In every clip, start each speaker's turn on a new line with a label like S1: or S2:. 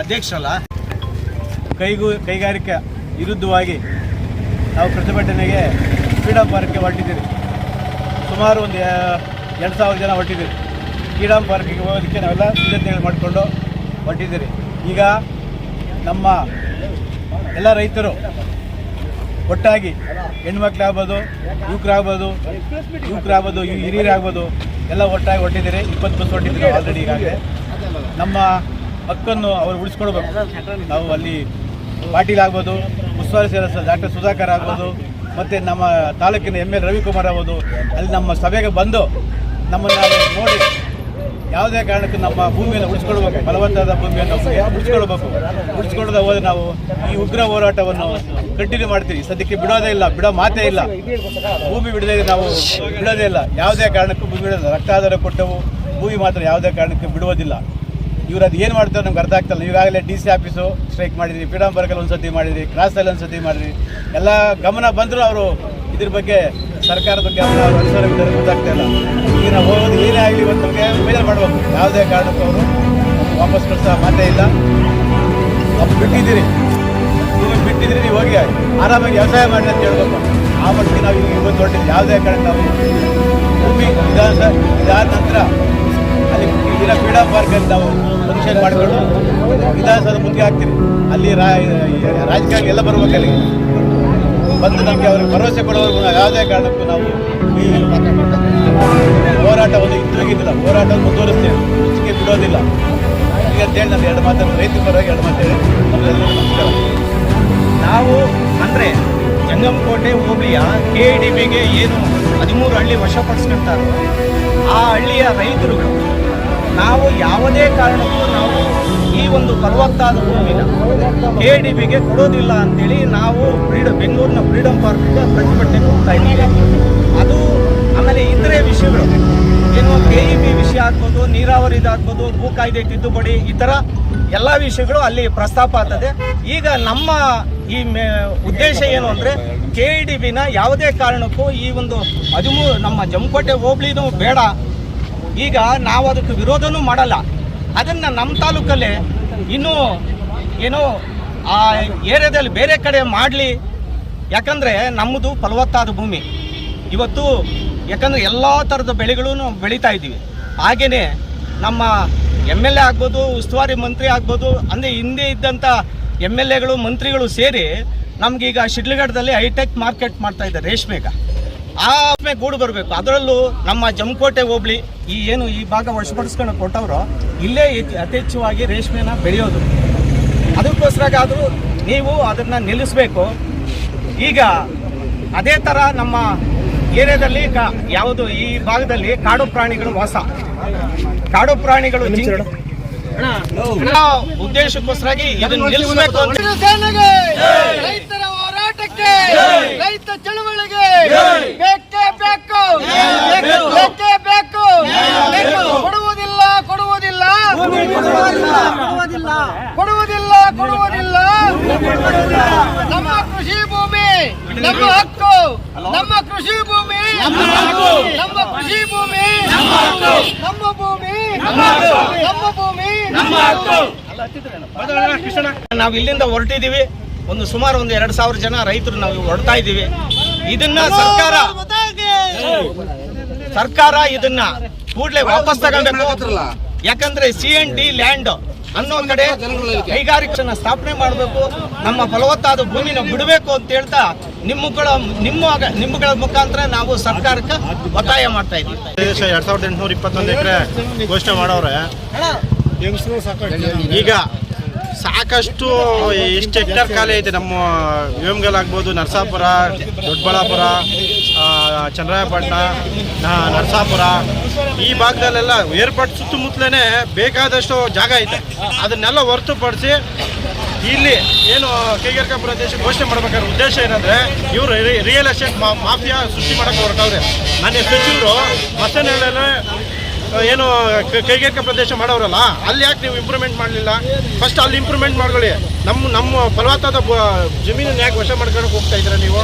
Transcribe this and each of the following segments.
S1: ಅಧ್ಯಕ್ಷರಲ್ಲ?
S2: ಕೈಗೂ ಕೈಗಾರಿಕೆ ವಿರುದ್ಧವಾಗಿ ನಾವು ಪ್ರತಿಭಟನೆಗೆ ಫ್ರೀಡಮ್ ಪಾರ್ಕ್ಗೆ ಹೊರಟಿದ್ದೀವಿ ಸುಮಾರು ಒಂದು ಎರಡು ಸಾವಿರ ಜನ ಹೊರಟಿದ್ದೀವಿ ಫ್ರೀಡಮ್ ಪಾರ್ಕಿಗೆ ಹೋಗೋದಕ್ಕೆ ನಾವೆಲ್ಲ ಸಿದ್ಧತೆಗಳು ಮಾಡಿಕೊಂಡು ಹೊರಟಿದ್ದೀರಿ. ಈಗ ನಮ್ಮ ಎಲ್ಲ ರೈತರು ಒಟ್ಟಾಗಿ ಹೆಣ್ಮಕ್ಳಾಗ್ಬೋದು, ಯುವಕರಾಗ್ಬೋದು ಯುವಕರಾಗ್ಬೋದು ಹಿರಿಯರಾಗ್ಬೋದು, ಎಲ್ಲ ಒಟ್ಟಾಗಿ ಹೊರಟಿದ್ದೀರಿ. ಇಪ್ಪತ್ತು ಬಸ್ ಹೊರಟಿದ್ದೀರಿ ಆಲ್ರೆಡಿ ಈಗಾಗಲೇ. ನಮ್ಮ ಹಕ್ಕನ್ನು ಅವರು ಉಳಿಸ್ಕೊಡ್ಬೇಕು ನಾವು ಅಲ್ಲಿ ಪಾಟೀಲ್ ಆಗ್ಬೋದು, ಉಸ್ತುವಾರಿ ಸದಸ್ಯ ಡಾಕ್ಟರ್ ಸುಧಾಕರ್ ಆಗ್ಬೋದು, ಮತ್ತು ನಮ್ಮ ತಾಲೂಕಿನ ಎಂ ಎಲ್ ರವಿಕುಮಾರ್ ಆಗ್ಬೋದು. ಅಲ್ಲಿ ನಮ್ಮ ಸಭೆಗೆ ಬಂದು ನಮ್ಮನ್ನು ನೋಡಿ ಯಾವುದೇ ಕಾರಣಕ್ಕೂ ನಮ್ಮ ಭೂಮಿಯನ್ನು ಉಳಿಸ್ಕೊಳ್ಬೇಕು ಫಲವತ್ತಾದ ಭೂಮಿಯನ್ನು ಉಳಿಸ್ಕೊಳ್ಬೇಕು. ಉಳಿಸ್ಕೊಳ್ಳದ ಹೋದ್ರೆ ನಾವು ಈ ಉಗ್ರ ಹೋರಾಟವನ್ನು ಕಂಟಿನ್ಯೂ ಮಾಡ್ತೀವಿ. ಸದ್ಯಕ್ಕೆ ಬಿಡೋದೇ ಇಲ್ಲ, ಬಿಡೋ ಮಾತೇ ಇಲ್ಲ. ಭೂಮಿ ಬಿಡದೇ ನಾವು ಬಿಡೋದೇ ಇಲ್ಲ. ಯಾವುದೇ ಕಾರಣಕ್ಕೂ ಭೂಮಿ ಬಿಡೋದಿಲ್ಲ. ರಕ್ತಾಧಾರ ಕೊಟ್ಟವು, ಭೂಮಿ ಮಾತ್ರ ಯಾವುದೇ ಕಾರಣಕ್ಕೂ ಬಿಡುವುದಿಲ್ಲ. ಇವ್ರು ಅದು ಏನು ಮಾಡ್ತಾರೆ ನಮ್ಗೆ ಅರ್ಥ ಆಗ್ತಲ್ಲ ಈಗಾಗಲೇ ಡಿ ಸಿ ಆಫೀಸು ಸ್ಟ್ರೈಕ್ ಮಾಡಿದ್ರಿ ಪಾರ್ಕಲ್ಲಿ ಒಂದು ಸತಿ ಮಾಡಿದ್ರಿ ಕ್ರಾಸಲ್ಲಿ ಒಂದು ಸತಿ ಮಾಡಿದ್ರಿ. ಎಲ್ಲ ಗಮನ ಬಂದರೂ ಅವರು ಇದ್ರ ಬಗ್ಗೆ ಸರ್ಕಾರದ ಬಗ್ಗೆ ಹರಿಸೋರ ವಿಧಾನ ಗೊತ್ತಾಗ್ತಾ ಇಲ್ಲ. ಈಗ ನಾವು ಹೋಗೋದು ಏನೇ ಆಗಲಿ ಇವತ್ತು ನಮಗೆ ಬೇಜಾರು ಮಾಡಬೇಕು. ಯಾವುದೇ ಕಾರಣಕ್ಕೂ ಅವರು ವಾಪಸ್ ಕಳಿಸೋ ಮಾತೇ ಇಲ್ಲ. ಅವ್ರು ಬಿಟ್ಟಿದ್ದೀರಿ. ನೀವು ಬಿಟ್ಟಿದ್ದೀರಿ, ನೀವು ಹೋಗಿ ಆರಾಮಾಗಿ ವ್ಯವಸಾಯ ಮಾಡಿ ಅಂತ ಹೇಳ್ಬೇಕು. ಆ ಮಟ್ಟಿಗೆ ನಾವು ಈಗ ಇವತ್ತು ಹೊರಟಿದ್ದು ಯಾವುದೇ ಕಾರಣಕ್ಕೆ ನಾವು ಭೂಮಿ ವಿಧಾನಸಭೆ ಇದಾದ ನಂತರ ಅಲ್ಲಿ ಇರೋ ಫ್ರೀಡಮ್ ಅಂತ ನಾವು ಫಂಕ್ಷನ್ ಮಾಡಿಕೊಂಡು ವಿಧಾನಸೌಧ ಮುಂದೆ ಹಾಕ್ತೀರಿ. ಅಲ್ಲಿ ರಾ ರಾಜಕಾರಣ ಎಲ್ಲ ಬರ್ಬೇಕು ಅಲ್ಲಿಗೆ. ಬಂದು ನಮಗೆ ಅವ್ರಿಗೆ ಭರವಸೆ ಕೊಡೋದು ಯಾವುದೇ ಕಾರಣಕ್ಕೂ ನಾವು ಈ ಹೋರಾಟವನ್ನು ಹಿಂದಿರುಗಿದ್ದಿಲ್ಲ ಹೋರಾಟವನ್ನು ಮುಂದುವರಿಸ್ತೇವೆ. ಹೆಚ್ಚಿಗೆ ಬಿಡೋದಿಲ್ಲ. ಈಗ ಅಂತೇಳಿ ನಾನು ಎರಡು ಮಾತನ್ನು ರೈತ ಪರವಾಗಿ ಎರಡು ಮಾತು ಹೇಳಿ. ನಮಸ್ಕಾರ.
S1: ನಾವು ಅಂದರೆ ಜಂಗಮಕೋಟೆ, ಹೋಬಳಿಯ ಕೆ ಡಿ ಬಿಗೆ ಏನು ಹದಿಮೂರು ಹಳ್ಳಿ ವಶಪಡಿಸ್ಕೊಂತಾರೋ ಆ ಹಳ್ಳಿಯ ರೈತರುಗಳು ನಾವು ಯಾವುದೇ ಕಾರಣಕ್ಕೂ ನಾವು ಒಂದು ಫಲವತ್ತಾದ ಭೂಮಿನ ಕೆ ಡಿ ಬಿಗೆ ಕೊಡೋದಿಲ್ಲ ಅಂತೇಳಿ ನಾವು ಫ್ರೀಡಮ್ ಬೆಂಗಳೂರಿನ ಫ್ರೀಡಮ್ ಪಾರ್ಕ್ಗೆ ಪ್ರತಿಭಟನೆ ಹೋಗ್ತಾ ಇದ್ದೀವಿ. ಅದು ಆಮೇಲೆ ಇತರೆ ವಿಷಯಗಳು. ಏನು ಕೆ ಇ ಬಿ ವಿಷಯ ಆಗ್ಬೋದು ನೀರಾವರಿದಾಗ್ಬೋದು ಭೂ ಕಾಯ್ದೆ ತಿದ್ದುಪಡಿ, ಈ ಥರ ಎಲ್ಲ ವಿಷಯಗಳು ಅಲ್ಲಿ ಪ್ರಸ್ತಾಪ ಆಗ್ತದೆ. ಈಗ ನಮ್ಮ ಈ ಉದ್ದೇಶ ಏನು ಅಂದರೆ ಕೆ ಇ ಡಿ ಬಿನ ಯಾವುದೇ ಕಾರಣಕ್ಕೂ ಈ ಒಂದು ಹದಿಮೂರು ನಮ್ಮ ಜಮ್ಮುಕೋಟೆ ಹೋಬಳಿನೂ ಬೇಡ. ಈಗ ನಾವು ಅದಕ್ಕೆ ವಿರೋಧನೂ ಮಾಡಲ್ಲ. ಅದನ್ನು ನಮ್ಮ ತಾಲೂಕಲ್ಲೇ ಇನ್ನೂ ಏನು ಆ ಏರಿಯಾದಲ್ಲಿ ಬೇರೆ ಕಡೆ ಮಾಡಲಿ, ಯಾಕಂದರೆ ನಮ್ಮದು ಫಲವತ್ತಾದ ಭೂಮಿ. ಇವತ್ತು ಯಾಕಂದರೆ ಎಲ್ಲ ಥರದ ಬೆಳೆಗಳೂ ಬೆಳೀತಾ ಇದ್ದೀವಿ. ಹಾಗೆಯೇ ನಮ್ಮ ಎಂ ಎಲ್ ಎ ಆಗ್ಬೋದು, ಉಸ್ತುವಾರಿ ಮಂತ್ರಿ ಆಗ್ಬೋದು, ಅಂದರೆ ಹಿಂದೆ ಇದ್ದಂಥ ಎಂ ಎಲ್ ಎಗಳು, ಮಂತ್ರಿಗಳು ಸೇರಿ ನಮಗೀಗ ಶಿಡ್ಲಘಟ್ಟದಲ್ಲಿ ಹೈಟೆಕ್ ಮಾರ್ಕೆಟ್ ಮಾಡ್ತಾ ಇದ್ದಾರೆ ರೇಷ್ಮೆಗ. ಆ ರೇಷ್ಮೆ ಗೂಡು ಬರಬೇಕು. ಅದರಲ್ಲೂ ನಮ್ಮ ಜಮಕೋಟೆ ಹೋಬಳಿ ಈ ಏನು ಈ ಭಾಗ ವಶಪಡಿಸ್ಕೊಂಡು ಕೊಟ್ಟವರು ಇಲ್ಲೇ ಅತಿ ಹೆಚ್ಚುವಾಗಿ ರೇಷ್ಮೆನ ಬೆಳೆಯೋದು. ಅದಕ್ಕೋಸ್ಕರಾಗಾದರೂ ನೀವು ಅದನ್ನು ನಿಲ್ಲಿಸಬೇಕು. ಈಗ ಅದೇ ಥರ ನಮ್ಮ ಏರಿಯಾದಲ್ಲಿ ಕಾ ಯಾವುದು ಈ ಭಾಗದಲ್ಲಿ ಕಾಡು ಪ್ರಾಣಿಗಳು ವಾಸ. ಕಾಡು ಪ್ರಾಣಿಗಳು ಉದ್ದೇಶಕ್ಕೋಸ್ಕರಾಗಿ ಇದನ್ನು ನಿಲ್ಲಿಸಬೇಕು
S3: ಹೋರಾಟಕ್ಕೆ ರೈತ ಚಳವಳಿಗೆ? ಬೇಕೇ. ಬೇಕು ಬೇಕೇ? ಬೇಕು ಕೊಡುವುದಿಲ್ಲ ಕೊಡುವುದಿಲ್ಲ. ಕೊಡುವುದಿಲ್ಲ. ಕೊಡುವುದಿಲ್ಲ. ನಮ್ಮ ಕೃಷಿ ಭೂಮಿ ನಮ್ಮ ಹಕ್ಕು. ನಮ್ಮ ಕೃಷಿ ಭೂಮಿ. ನಮ್ಮ ಕೃಷಿ ಭೂಮಿ. ನಮ್ಮ ಭೂಮಿ. ನಮ್ಮ ಭೂಮಿ.
S1: ನಾವು ಇಲ್ಲಿಂದ ಹೊರಟಿದ್ದೀವಿ ಒಂದು ಸುಮಾರು ಒಂದು ಎರಡು ಸಾವಿರ ಜನ ರೈತರು ನಾವು ಹೊಡ್ತಾ ಇದ್ದೀವಿ. ಇದನ್ನ ಸರ್ಕಾರ ಸರ್ಕಾರ ಇದನ್ನ ಕೂಡಲೇ ವಾಪಸ್ ತಗೊಳ್ಬೇಕು ಯಾಕಂದ್ರೆ ಸಿ ಎನ್ ಡಿ ಲ್ಯಾಂಡ್ ಅನ್ನೋ ಕಡೆ ಕೈಗಾರಿಕೆ ಸ್ಥಾಪನೆ ಮಾಡಬೇಕು. ನಮ್ಮ ಫಲವತ್ತಾದ ಭೂಮಿನ ಬಿಡಬೇಕು ಅಂತ ಹೇಳ್ತಾ ನಿಮ್ಮಗಳ ನಿಮ್ಮ ನಿಮ್ಮಗಳ ಮುಖಾಂತರ ನಾವು ಸರ್ಕಾರಕ್ಕೆ ಒತ್ತಾಯ ಮಾಡ್ತಾ ಇದ್ದೀವಿ.
S4: ಎರಡ್ ಸಾವಿರದ ಎಂಟುನೂರ ಇಪ್ಪತ್ತೊಂದು ಎಕರೆ ಘೋಷಣೆ ಮಾಡೋರೆ. ಈಗ ಸಾಕಷ್ಟು ಇಷ್ಟು ಹೆಕ್ಟರ್ ಖಾಲಿ ಐತೆ. ನಮ್ಮ ವೇಮಗಲ್ ಆಗ್ಬೋದು ನರಸಾಪುರ, ದೊಡ್ಡಬಳ್ಳಾಪುರ ಚಂದ್ರಾಯಪಟ್ಟಣ ನರಸಾಪುರ, ಈ ಭಾಗದಲ್ಲೆಲ್ಲ ಏರ್ಪೋರ್ಟ್ ಸುತ್ತಮುತ್ತಲೇ ಬೇಕಾದಷ್ಟು ಜಾಗ ಐತೆ. ಅದನ್ನೆಲ್ಲ ಹೊರತುಪಡಿಸಿ ಇಲ್ಲಿ ಏನು ಕೈಗಾರಿಕಾ ಪ್ರದೇಶ ಘೋಷಣೆ ಮಾಡ್ಬೇಕಾದ್ರೆ ಉದ್ದೇಶ ಏನಂದ್ರೆ, ಇವರು ರಿಯಲ್ ಎಸ್ಟೇಟ್ ಮಾಫಿಯಾ ಸೃಷ್ಟಿ ಮಾಡಕ್ಕೆ ಹೊರಟವ್ರೆ ನನ್ನ ಸಚಿವರು ಹೊಸನೆಲೆಲ್ಲ ಏನು ಕೈಗಾರಿಕಾ ಪ್ರದೇಶ ಮಾಡೋರಲ್ಲ, ಅಲ್ಲಿ ಯಾಕೆ ನೀವು ಇಂಪ್ರೂವ್ಮೆಂಟ್ ಮಾಡಲಿಲ್ಲ? ಫಸ್ಟ್ ಅಲ್ಲಿ ಇಂಪ್ರೂವ್ಮೆಂಟ್ ಮಾಡ್ಕೊಳ್ಳಿ. ನಮ್ಮ ನಮ್ಮ ಫಲವತ್ತಾದ ಜಮೀನನ್ನ ಯಾಕೆ ವಶ ಮಾಡ್ಕೊಳಕ್ಕೆ ಹೋಗ್ತಾ ಇದ್ದೀರಾ ನೀವು?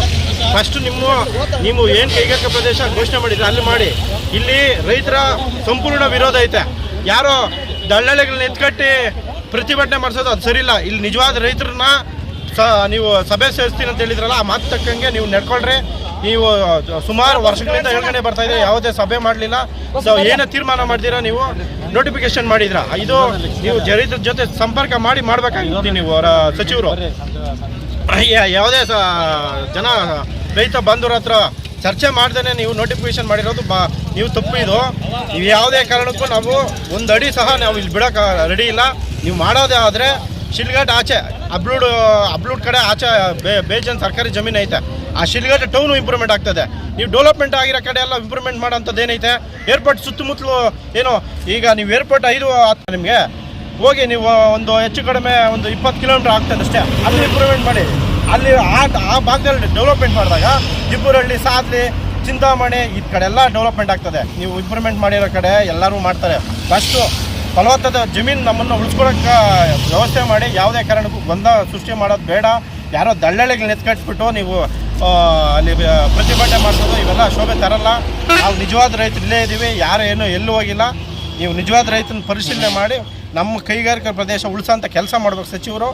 S4: ಫಸ್ಟ್ ನಿಮ್ಮ, ನೀವು ಏನು ಕೈಗಾರಿಕಾ ಪ್ರದೇಶ ಘೋಷಣೆ ಮಾಡಿದ್ರೆ, ಅಲ್ಲಿ ಮಾಡಿ. ಇಲ್ಲಿ ರೈತರ ಸಂಪೂರ್ಣ ವಿರೋಧ ಐತೆ. ಯಾರೋ ದಳ್ಳಾಳಿಗಳನ್ನ ಎತ್ಕಟ್ಟಿ ಪ್ರತಿಭಟನೆ ಮಾಡಿಸೋದು ಅದು ಸರಿಯಿಲ್ಲ. ಇಲ್ಲಿ ನಿಜವಾದ ರೈತರನ್ನ ಸ ನೀವು ಸಭೆ ಸೇರಿಸ್ತೀನಿ ಅಂತ ಹೇಳಿದ್ರಲ್ಲ, ಆ ಮಾತು ತಕ್ಕಂಗೆ ನೀವು ನಡ್ಕೊಳ್ರಿ. ನೀವು ಸುಮಾರು ವರ್ಷಗಳಿಂದ ಹೇಳ್ಕೊಂಡೆ ಬರ್ತಾ ಇದೆ ಯಾವುದೇ ಸಭೆ ಮಾಡಲಿಲ್ಲ. ಸೊ ಏನು ತೀರ್ಮಾನ ಮಾಡ್ತೀರಾ ನೀವು? ನೋಟಿಫಿಕೇಶನ್ ಮಾಡಿದ್ರಾ? ಇದು ನೀವು ಜರಿದ್ರ ಜೊತೆ ಸಂಪರ್ಕ ಮಾಡಿ ಮಾಡ್ಬೇಕಾಗಿತ್ತು ನೀವು, ಅವರ ಸಚಿವರು. ಯಾವುದೇ ಜನ ರೈತ ಬಂಧುರ ಹತ್ರ ಚರ್ಚೆ ಮಾಡ್ದೇ ನೀವು ನೋಟಿಫಿಕೇಶನ್ ಮಾಡಿರೋದು ಬಾ, ನೀವು ತಪ್ಪು ಇದು. ನೀವು ಯಾವುದೇ ಕಾರಣಕ್ಕೂ ನಾವು ಒಂದು ಅಡಿ ಸಹ ನಾವು ಇಲ್ಲಿ ಬಿಡೋಕೆ ರೆಡಿ ಇಲ್ಲ. ನೀವು ಮಾಡೋದೇ ಆದರೆ ಶಿಲ್ಘಾಟ್ ಆಚೆ ಅಬ್ಲೂಡ್ ಅಬ್ಲೂಡ್ ಕಡೆ ಆಚೆ ಬೇಜನ್ ಸರ್ಕಾರಿ ಜಮೀನು ಐತೆ. ಆ ಶಿಲ್ಘಾಟ್ ಟೌನು ಇಂಪ್ರೂವ್ಮೆಂಟ್ ಆಗ್ತದೆ. ನೀವು ಡೆವಲಪ್ಮೆಂಟ್ ಆಗಿರೋ ಕಡೆ ಎಲ್ಲ ಇಂಪ್ರೂವ್ಮೆಂಟ್ ಮಾಡೋಂಥದ್ದು ಏನೈತೆ? ಏರ್ಪೋರ್ಟ್ ಸುತ್ತಮುತ್ತಲು ಏನು, ಈಗ ನೀವು ಏರ್ಪೋರ್ಟ್ ಐದು ಆಗ್ತದೆ ನಿಮಗೆ, ಹೋಗಿ ನೀವು ಒಂದು ಹೆಚ್ಚು ಕಡಿಮೆ ಒಂದು ಇಪ್ಪತ್ತು ಕಿಲೋಮೀಟರ್ ಆಗ್ತದೆ ಅಷ್ಟೇ. ಅಲ್ಲಿ ಇಂಪ್ರೂವ್ಮೆಂಟ್ ಮಾಡಿ. ಅಲ್ಲಿ ಆ ಆ ಭಾಗದಲ್ಲಿ ಡೆವಲಪ್ಮೆಂಟ್ ಮಾಡಿದಾಗ ಇಬ್ಬರಳ್ಳಿ ಸಾದ್ಲಿ ಚಿಂತಾಮಣಿ ಈ ಕಡೆ ಎಲ್ಲ ಡೆವಲಪ್ಮೆಂಟ್ ಆಗ್ತದೆ. ನೀವು ಇಂಪ್ರೂವ್ಮೆಂಟ್ ಮಾಡಿರೋ ಕಡೆ ಎಲ್ಲರೂ ಮಾಡ್ತಾರೆ. ಫಸ್ಟು ಫಲವತ್ತಾದ ಜಮೀನು ನಮ್ಮನ್ನು ಉಳಿಸ್ಕೊಳಕ್ಕೆ ವ್ಯವಸ್ಥೆ ಮಾಡಿ ಯಾವುದೇ ಕಾರಣಕ್ಕೂ ಗೊಂದಲ ಸೃಷ್ಟಿ ಮಾಡೋದು ಬೇಡ. ಯಾರೋ ದಳ್ಳಳಿಗೆ ನೆತ್ಕಟ್ಬಿಟ್ಟು ನೀವು ಅಲ್ಲಿ ಪ್ರತಿಭಟನೆ ಮಾಡಿಸೋದು, ಇವೆಲ್ಲ ಶೋಭೆ ತರಲ್ಲ. ನಾವು ನಿಜವಾದ ರೈತರು ಇಲ್ಲೇ ಇದ್ದೀವಿ ಯಾರು ಏನು ಎಲ್ಲೂ ಹೋಗಿಲ್ಲ. ನೀವು ನಿಜವಾದ ರೈತನ ಪರಿಶೀಲನೆ ಮಾಡಿ, ನಮ್ಮ ಕೈಗಾರಿಕಾ ಪ್ರದೇಶ ಉಳಿಸೋಂಥ ಕೆಲಸ ಮಾಡ್ಬೇಕು ಸಚಿವರು.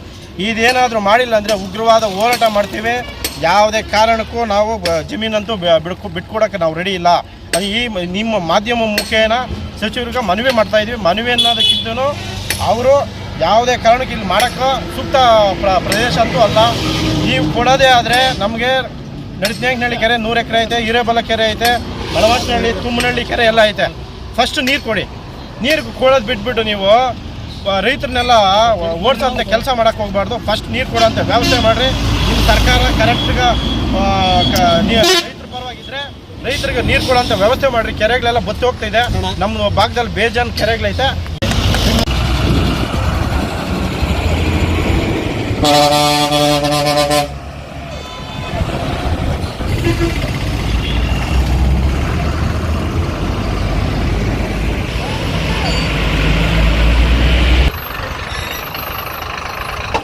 S4: ಇದೇನಾದರೂ ಮಾಡಿಲ್ಲ ಅಂದರೆ ಉಗ್ರವಾದ ಹೋರಾಟ ಮಾಡ್ತೀವಿ. ಯಾವುದೇ ಕಾರಣಕ್ಕೂ ನಾವು ಜಮೀನಂತೂ ಬಿಡ್ಕೊ, ಬಿಟ್ಕೊಡೋಕ್ಕೆ ನಾವು ರೆಡಿ ಇಲ್ಲ. ಅದು ಈ ನಿಮ್ಮ ಮಾಧ್ಯಮ ಮುಖೇನ ಸಚಿವರಿಗೆ ಮನವಿ ಮಾಡ್ತಾ ಇದ್ದೀವಿ ಮನವಿ ಅನ್ನೋದಕ್ಕಿಂತ ಅವರು ಯಾವುದೇ ಕಾರಣಕ್ಕೆ ಇಲ್ಲಿ ಮಾಡೋಕ್ಕೆ ಸೂಕ್ತ ಪ್ರ- ಪ್ರದೇಶ ಅಂತೂ ಅಲ್ಲ. ನೀವು ಕೊಡೋದೇ ಆದರೆ ನಮಗೆ ನಡಿತ್ನಾಗ್ನಹಳ್ಳಿ ಕೆರೆ ನೂರು ಎಕರೆ ಐತೆ ಹಿರೇಬಲ ಕೆರೆ ಐತೆ ಬಳವಾಸನಹಳ್ಳಿ ತುಮ್ಮನಹಳ್ಳಿ ಕೆರೆ ಎಲ್ಲ ಐತೆ. ಫಸ್ಟ್ ನೀರು ಕೊಡಿ. ನೀರು ಕೊಡೋದು ಬಿಟ್ಬಿಟ್ಟು ನೀವು ರೈತರನ್ನೆಲ್ಲ ಓಡಿಸೋಂಥ ಕೆಲಸ ಮಾಡೋಕ್ಕೆ ಹೋಗ್ಬಾರ್ದು. ಫಸ್ಟ್ ನೀರು ಕೊಡೋಂಥ ವ್ಯವಸ್ಥೆ ಮಾಡಿರಿ. ನಿಮ್ಮ ಸರ್ಕಾರ ಕರೆಕ್ಟ್ಗೆ ರೈತರಿಗೆ ನೀರು ಕೊಡುವಂತ ವ್ಯವಸ್ಥೆ ಮಾಡ್ರಿ. ಕೆರೆಗಳೆಲ್ಲ ಬತ್ತಿ ಹೋಗ್ತಾ ಇದೆ. ನಮ್ಮ ಭಾಗದಲ್ಲಿ ಬೇಜಾನ್ ಕೆರೆಗಳೈತೆ.